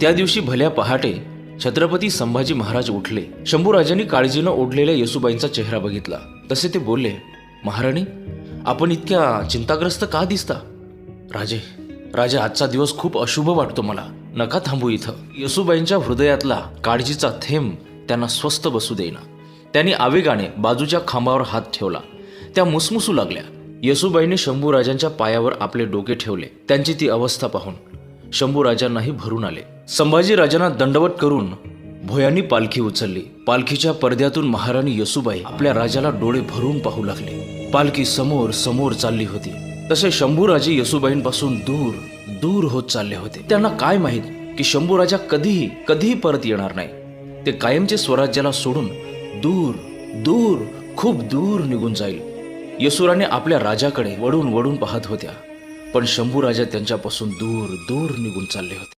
त्या दिवशी भल्या पहाटे छत्रपती संभाजी महाराज उठले. शंभूराजांनी काळजीनं ओढलेल्या येसुबाईंचा चेहरा बघितला. तसे ते बोलले महाराणी आपण इतक्या चिंताग्रस्त का दिसता? राजे राजा आजचा दिवस खूप अशुभ वाटतो मला. नका थांबू इथं. येसुबाईंच्या हृदयातला काळजीचा थेंब त्यांना स्वस्थ बसू देईना. त्यांनी आवेगाने बाजूच्या खांबावर हात ठेवला. त्या मुसमुसू लागल्या. येसुबाईने शंभूराजांच्या पायावर आपले डोके ठेवले. त्यांची ती अवस्था पाहून शंभूराजांनाही भरून आले. संभाजी राजांना दंडवत करून भोयांनी पालखी उचलली. पालखीच्या पडद्यातून महाराणी येसुबाई आपल्या राजाला डोळे भरून पाहू लागले. पालखी समोर समोर चालली होती. तसे शंभूराजे येसुबाईंपासून दूर दूर होत चालले होते. त्यांना काय माहीत की शंभूराजा कधीही कधीही परत येणार नाही. ते कायमचे स्वराज्याला सोडून दूर दूर खूप दूर निघून जाईल. यशुराने आपल्या राजाकडे वडून वडून पाहत होत्या. पण शंभूराजा त्यांच्यापासून दूर दूर निघून चालले होते.